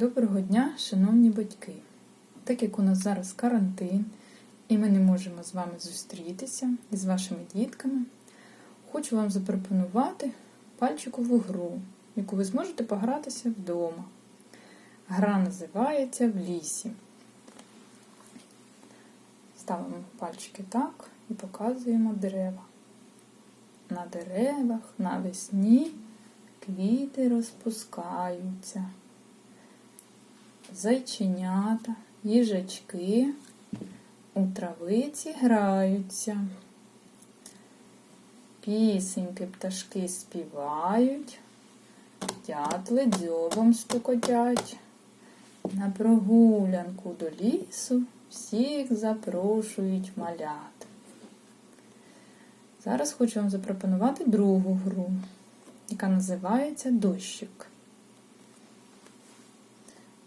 Доброго дня, шановні батьки! Так як у нас зараз карантин, і ми не можемо з вами зустрітися із вашими дітками, хочу вам запропонувати пальчикову гру, яку ви зможете погратися вдома. Гра називається В лісі. Ставимо пальчики так і показуємо дерева. На деревах навесні квіти розпускаються. Зайченята, їжачки у травиці граються. Пісеньки пташки співають, дятли дзьобом стукотять. На прогулянку до лісу всіх запрошують малят. Зараз хочу вам запропонувати другу гру, яка називається Дощик.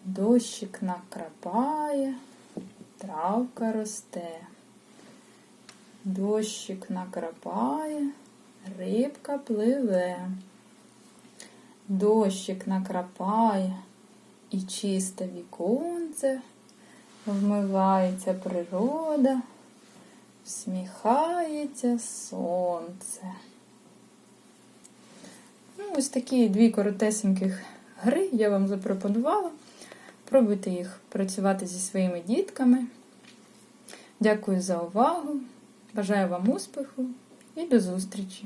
Дощик накрапає, травка росте. Дощик накрапає, рибка пливе. Дощик накрапає і чисте віконце, вмивається природа, всміхається сонце. Ну, ось такі дві коротесеньких гри я вам запропонувала. Пробуйте їх працювати зі своїми дітками. Дякую за увагу. Бажаю вам успіху і до зустрічі!